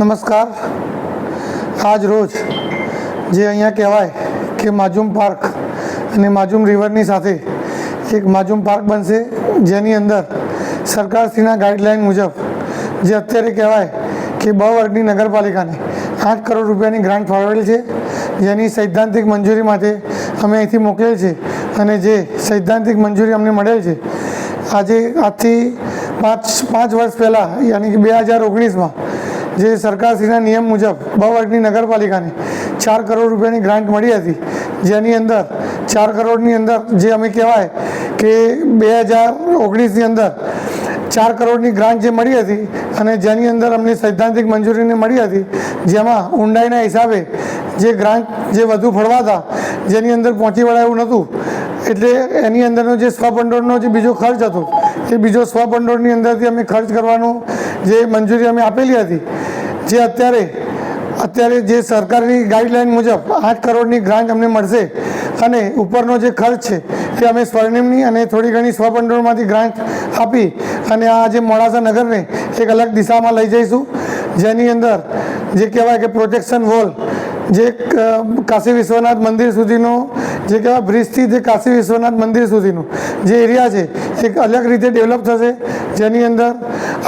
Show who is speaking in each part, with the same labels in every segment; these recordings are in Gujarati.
Speaker 1: નમસ્કાર. આજ રોજ જે અહીંયા કહેવાય કે માજુમ પાર્ક અને માજુમ રિવરની સાથે એક માજુમ પાર્ક બનશે, જેની અંદર સરકારશ્રીના ગાઈડલાઈન મુજબ જે અત્યારે કહેવાય કે બ વર્ગની નગરપાલિકાને આઠ કરોડ રૂપિયાની ગ્રાન્ટ ફાળવેલ છે, જેની સૈદ્ધાંતિક મંજૂરી માટે અમે અહીંથી મોકલેલ છે અને જે સૈદ્ધાંતિક મંજૂરી અમને મળેલ છે, આજે આજથી પાંચ પાંચ વર્ષ પહેલાં યાની કે બે હજાર ઓગણીસમાં જે સરકારશ્રીના નિયમ મુજબ બ વર્ગની નગરપાલિકાને ચાર કરોડ રૂપિયાની ગ્રાન્ટ મળી હતી, જેની અંદર ચાર કરોડની અંદર જે અમે કહેવાય કે બે હજાર ઓગણીસની અંદર ચાર કરોડની ગ્રાન્ટ જે મળી હતી અને જેની અંદર અમને સૈદ્ધાંતિક મંજૂરીને મળી હતી, જેમાં ઊંડાઈના હિસાબે જે ગ્રાન્ટ જે વધુ ફળવાતા જેની અંદર પહોંચી વળાય એવું નહોતું, એટલે એની અંદરનો જે સ્વભંડોળનો જે બીજો ખર્ચ હતો, એ બીજો સ્વભંડોળની અંદરથી અમે ખર્ચ કરવાનું જે મંજૂરી અમે આપેલી હતી જે અત્યારે અત્યારે જે સરકારની ગાઈડલાઈન મુજબ આઠ કરોડની ગ્રાન્ટ અમને મળશે અને ઉપરનો જે ખર્ચ છે તે અમે સ્વર્ણિમની અને થોડી ઘણી સ્વભંડોળમાંથી ગ્રાન્ટ આપી અને આ જે મોડાસા નગરને એક અલગ દિશામાં લઈ જઈશું. જેની અંદર જે કહેવાય કે પ્રોટેક્શન વોલ જે કાશી વિશ્વનાથ મંદિર સુધીનો જે કહેવાય બ્રિજથી જે કાશી વિશ્વનાથ મંદિર સુધીનું જે એરિયા છે, એક અલગ રીતે ડેવલપ થશે. જેની અંદર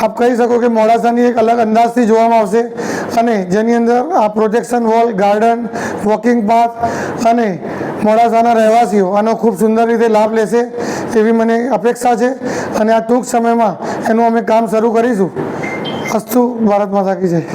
Speaker 1: આપ કહી શકો કે મોડાસાની એક અલગ અંદાજથી જોવામાં આવશે અને જેની અંદર આ protection wall garden walking path અને મોડાસાના રહેવાસીઓ આનો ખૂબ સુંદર રીતે લાભ લેશે એવી મને અપેક્ષા છે અને આ ટૂંક સમયમાં એનું અમે કામ શરૂ કરીશું. અસ્તુ, ભારત માતા કી જય.